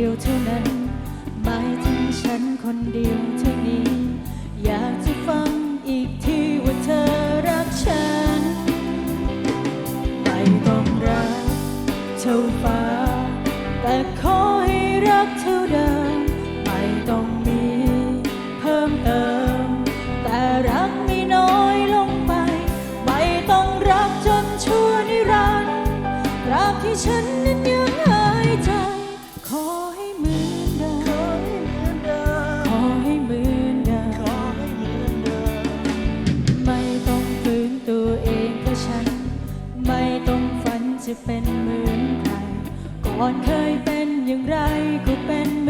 ียวเท่านั้น หมายถึงฉันคนเดียวเท่านี้ อยากจะฟังอีกทีว่าเธอรักฉัน ไม่ต้องรักเท่าฟ้า เป็นเหมือนใคร ก่อนเคยเป็นอย่างไรก็เป็น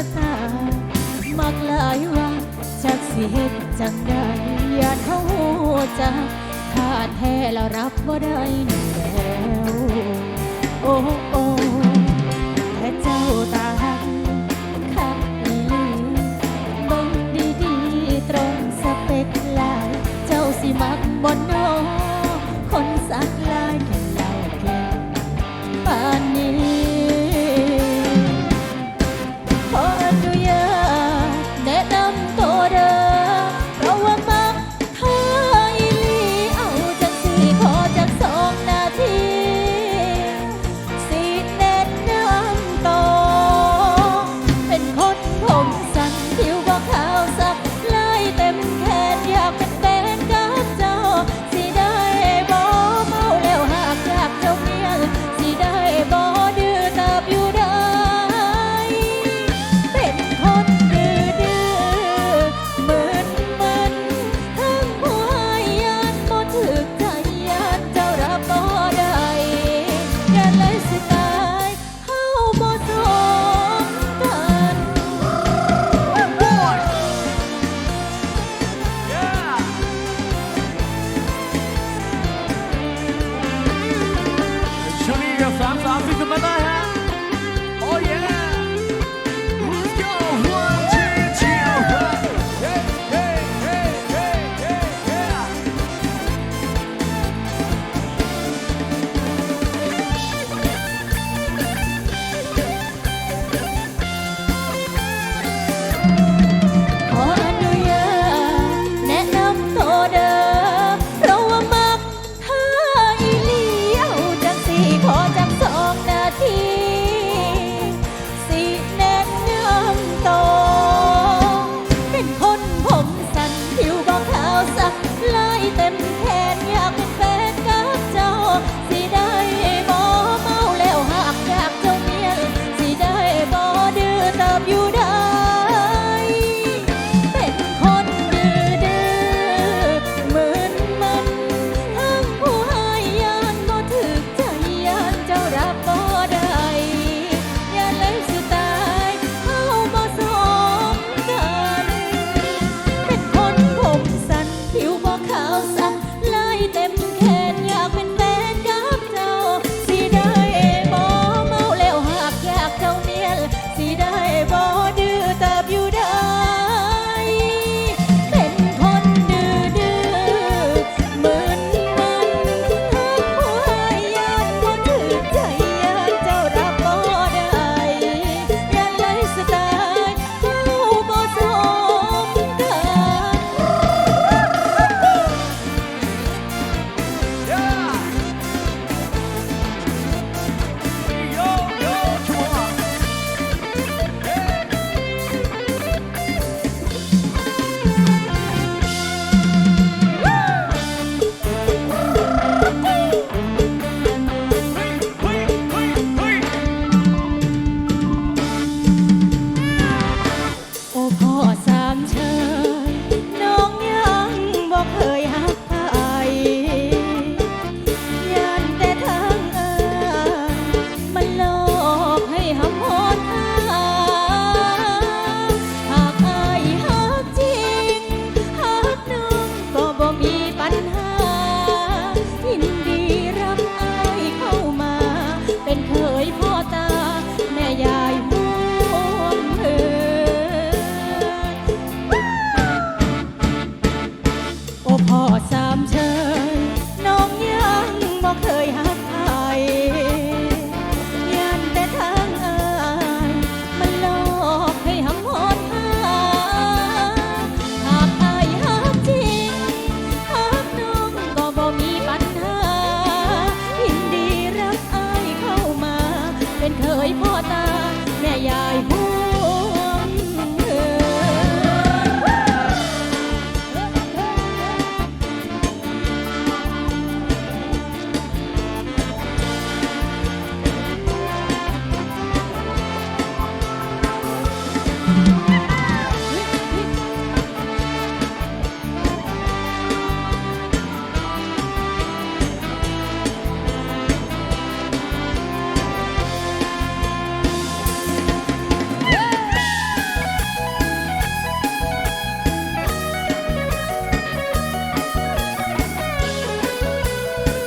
ะตา มักหลายว่าจากสิเฮ็ดจังใดญาติเขาหูจักขาดแท้แล้วรับบ่ได้แล้ว โอ้โอ้แค่เจ้าตาหักคักอีหลีบิ่งดีๆ ตรงสเปกหลาย เจ้าสิมักบ่น้อง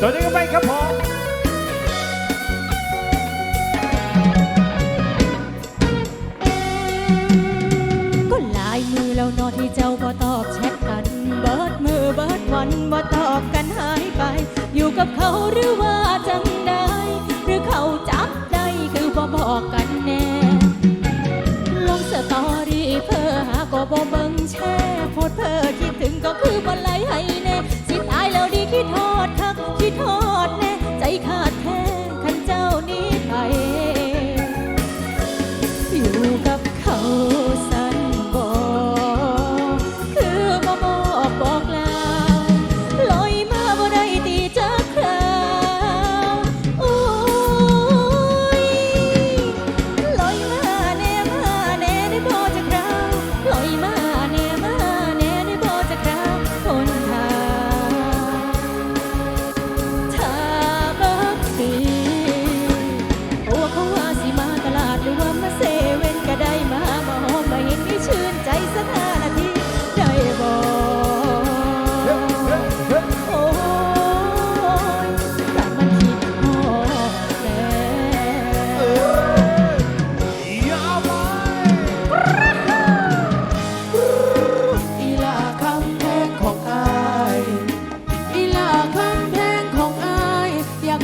ตัวนี้ก็ไปครับผม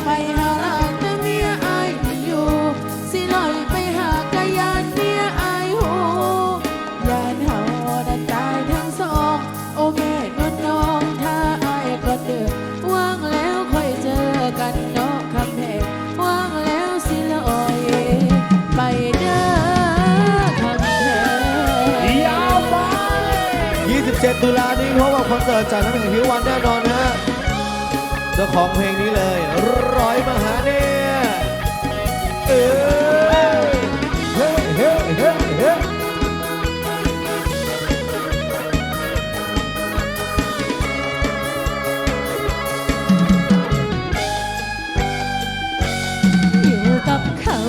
ไปหาแต่เมียอายไม่อยู่ สิลอยไปหากะยานเมียอายหูยานเฮาดันตายทั้งสอง โอแม่นวลน้องถ้าอายก็เดินว่างแล้วค่อยเจอกันเนาะคำแพงว่างแล้วสิลอยไปเด้อคำแพง ยาวไป 27 ตุลานี้พบกับคอนเสิร์ตจากน้ำแข็งพิวันแน่นอนฮะ เจ้าของเพลงนี้เลยร้อยมหาเนี่ยเออเฮ้เฮ้เฮ้เฮ้อยู่กับเขา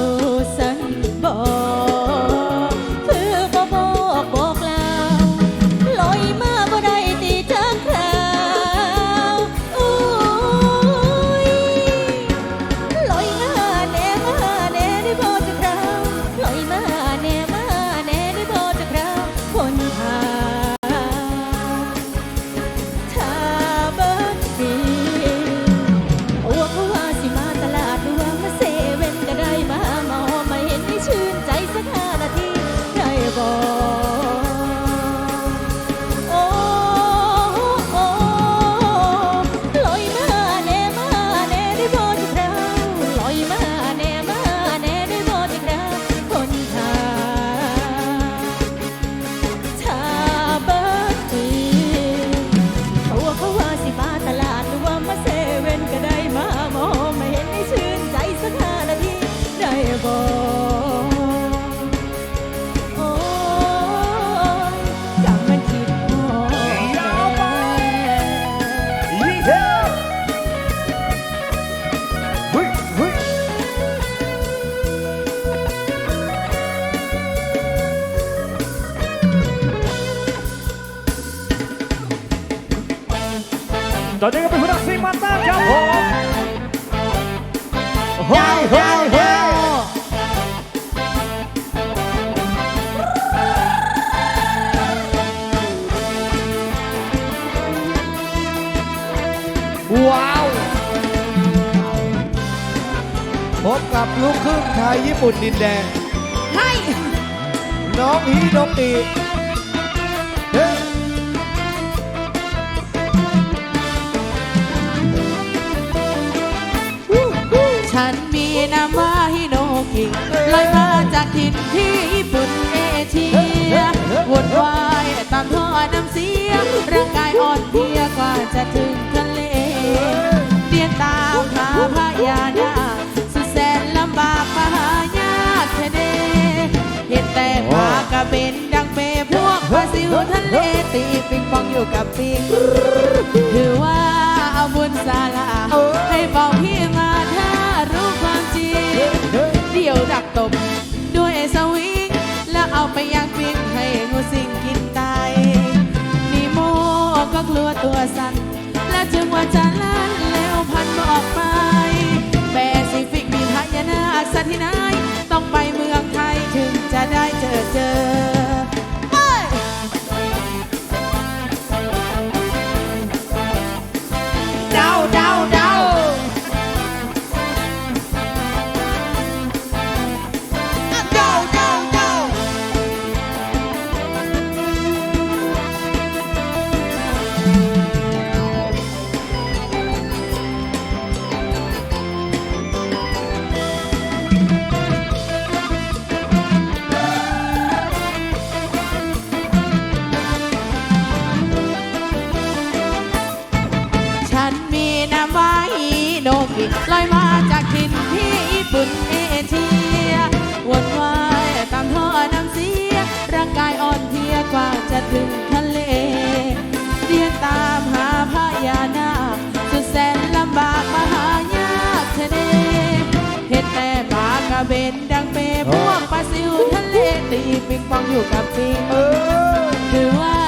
พบกับลูกครึ่งไทยญี่ปุ่นดินแดง ให้ น้องฮิโนกิเฮ้ฉันมีนามว่าฮิโนกิลอยมาจากถิ่นที่ญี่ปุ่นเอเชียวนวายตามท่อน้ำเสียร่างกายอ่อนเพลียกว่าจะถึงทะเลเดียนตามหาพญานาค หายากแท้เดเห็นแต่ปลากระเบนดังเปพวกปลาซิวทะเลตีปิงปองอยู่กับปิงถือว่าเอาบุญศาลาให้บอกพี่มาถ้ารู้ความจริงเดี๋ยวดักตบด้วยสวิงแล้วเอาไปย่างปิ้งให้งูสิงกินตายนี่โมก็กลัวตัวสั่นและจึงว่าจะลั่น ลอยมาจากถิ่นที่ญี่ปุ่นเอเชียวนว่ายตามท่อน้ำเสีย ร่างกายอ่อนเพลียกว่าจะถึงทะเลเรียนตามหาพญานาคสุดแสนลำบากมหายากทะเลเห็นแต่ปลากระเบนดังเปพวกปลาซิวทะเลตีปิงปองอยู่กับปิงเออคือว่า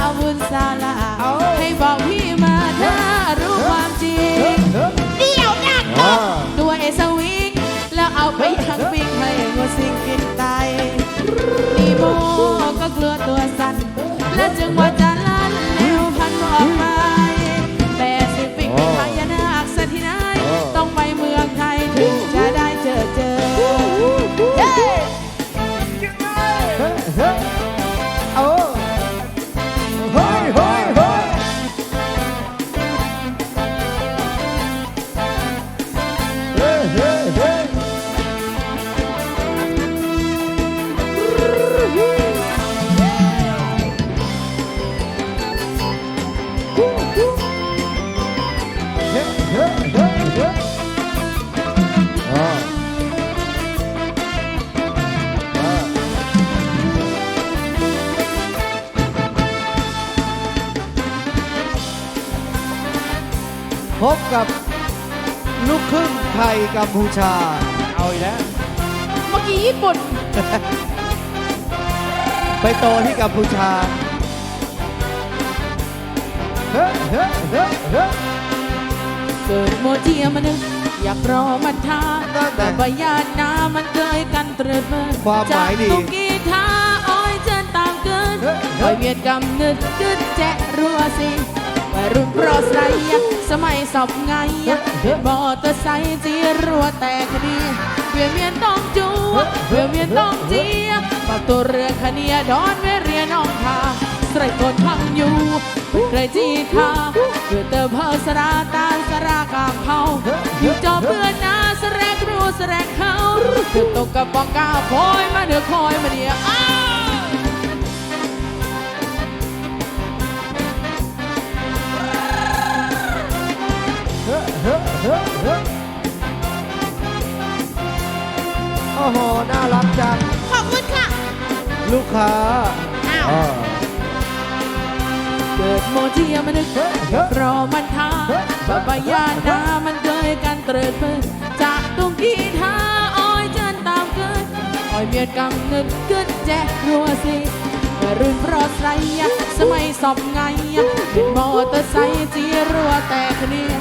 เอาบุญซาลาเอาให้บอกพี่มาถ้ารู้ความจริงเดี่ยว ดักอ่าตัวเอสวิงแล้วเอาไปทั้งปิงให้งูสิงกินไตนีโมก็กลัวตัวสั่นและจึงว่าจะลั่นแล้วพันบอกไป ยกัมพูชาเอาอีกแล้ว เมื่อกี้ญี่ปุ่น ไปโตที่กัมพูชา เฮ้ยเฮ้ยเฮ้ยเฮ้ยเกิดโมเทียมันนึกอยากรอมันทานั่นแหละแต่ว่าญาตินามันเคยกันเตริดเบิดความหมายดีจากตุกีทาอ้อยเจนต่างเกินเฮ้ย คอยเวียนกำนึดกึดแจะรัวสิ วัยรุ่นโปรสไลด์สมัยสอบไงมอเตอร์ไซค์จีรัวแตกคดีเวียนเวียนต้องจูเวียนเวียนต้องเจียปากตัวเรือคเนียดอนเวเรียน้องทาสไตรคนพังอยู่เป็นใครจีคาเกิดเติมเพอสราตาสรากางเขาอยู่จอเพื่อนนาสแรกรู้สแรกเขาเกิดตกกับปองกาคอยมาเดือคอยมาเดีย โอ้โห น่ารักจัง ขอบคุณค่ะ ลูกค้าอ้าว อ่าเกิดโมเทียมันนึกเฮ้ยเฮ้ยรอมันทาเฮ้ยบาบายานามันเคยกันเตริดเปิดจากตุงกีทาอ้อยเจนตามเกิดอ้อยเมียดกำนึกกึดแจกรัวสิวัยรุ่นเพราะไสยสมัยสอบไงเป็นมอเตอร์ไซค์จีรัวแตกเนีย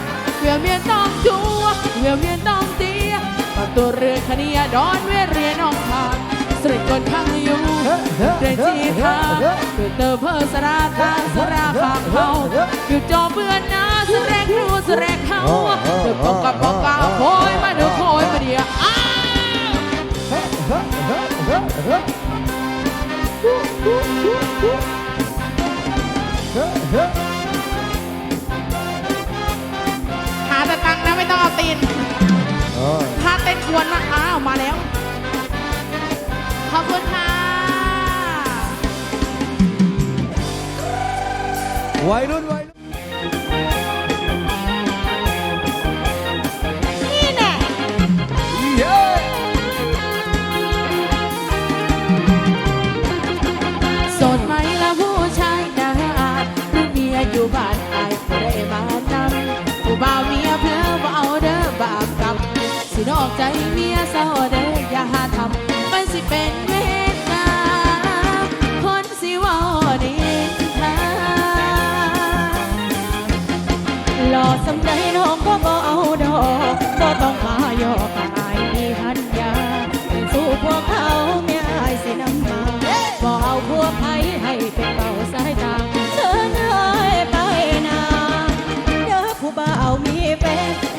เวียเมียนต้องจัวเวียเมียนต้องเตียปากตัวเรือคเนียดอนเวียเรียน้องทางสริดคนข้างอยู่เรจีทาคือเตอเพอสราตาสราขางเขาคือจอเบื่อหน้าสแรกรู้สแรกเขาเดือปองกับปองกาโคอยมาดือโคอยมาเดียอ้าเค์นะไม่ต้องเอาตีนอ่าถ้าเต้นกวนมาอ้าวมาแล้ว ขอบคุณค่ะ วัยรุ่นวัยรุ่นนี่ สินอกใจเมียสศร้าเด้ออย่าหาทำมันสิเป็นเวทนามคนสิว่าดีทางหล่อสำใดน้องก็บ่เอาดอกก็ต้องมาโยกอายมีหันยาสู้พวกเขาเมียไอสินำมาบ่เอาพวกไผให้เป็นเป่าสายตาเธอเอยไปนาเด้อผู้บ่าวมีแฟน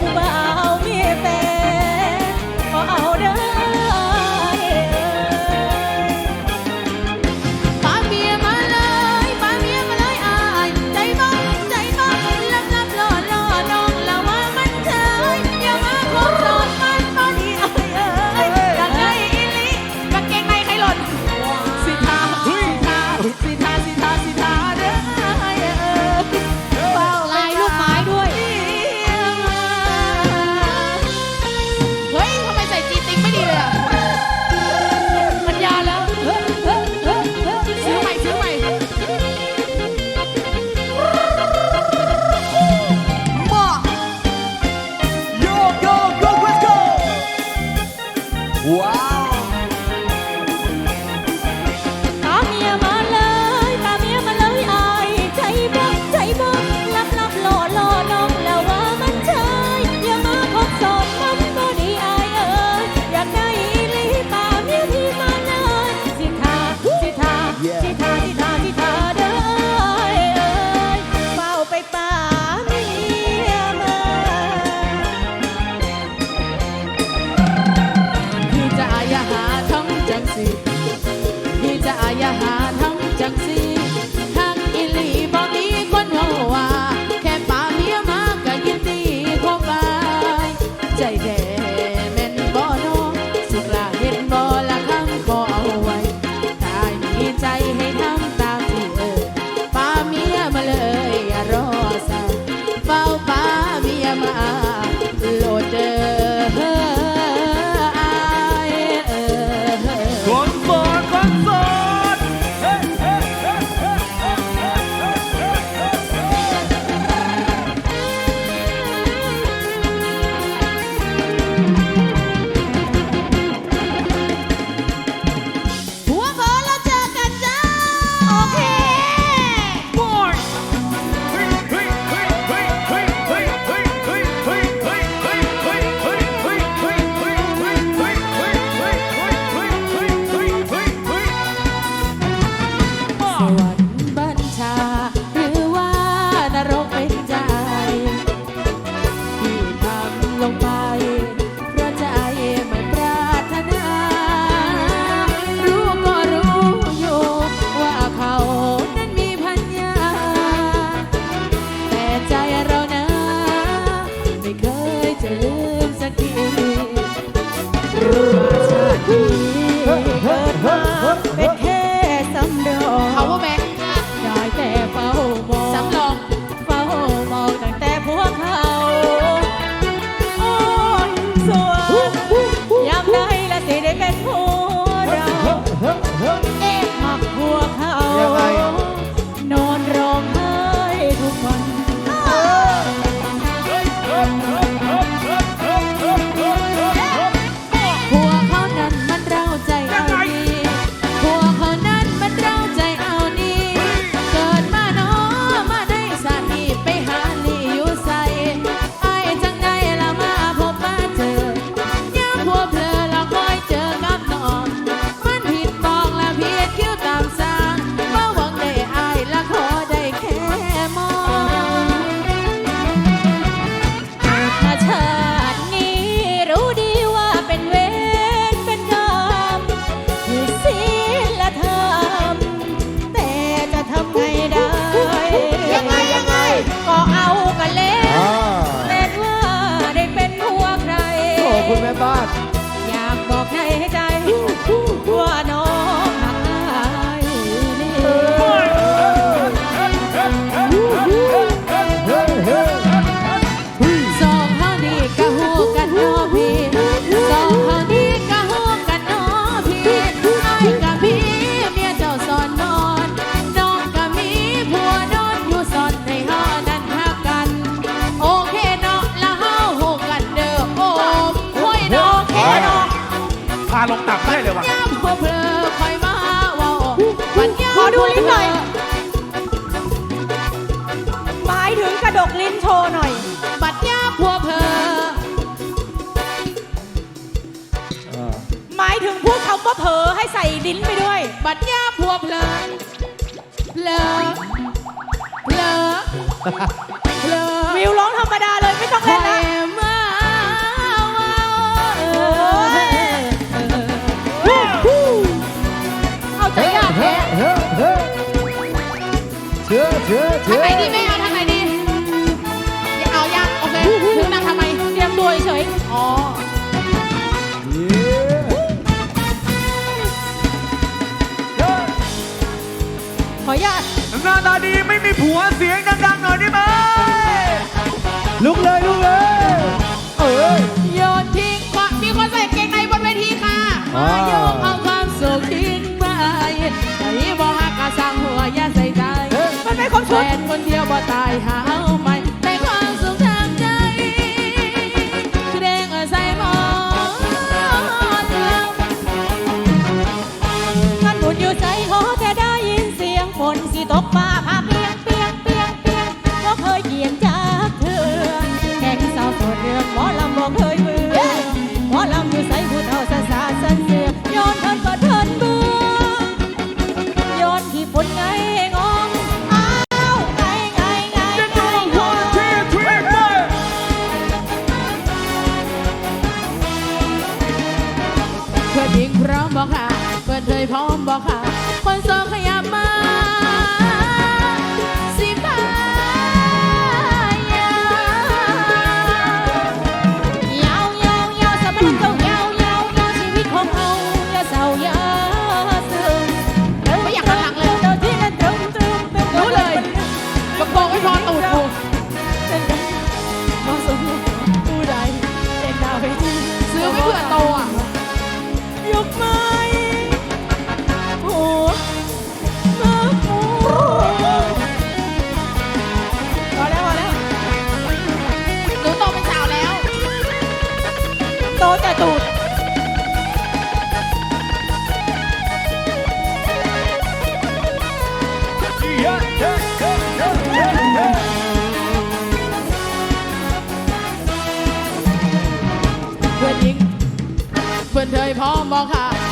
viajar. นหน่อย หมายถึงกระดกลิ้นโชว์หน่อย บัดยาพัวเพอ หมายถึงพวกเขาเพเผลอให้ใส่ลิ้นไปด้วย บัดยาพัวเพลินเพลอเพลอ หน้าตาดีไม่มีผัวเสียงดังๆหน่อยได้ไหมลุกเลยลุกเลย เอ้ย โยนทิ้งความมีคนใส่เกงในบนเวทีค่ะอ่า มาโยกเอาความสุขทิ้งไปไอ้บ่ฮักกะสั่งหัวอย่าใส่ใจเฮ้มันไม่ครบชุด แฟนคนเดียวบ่ตายหาเอาไหม่ เพื่อนเคยพร้อมบอกค่ะ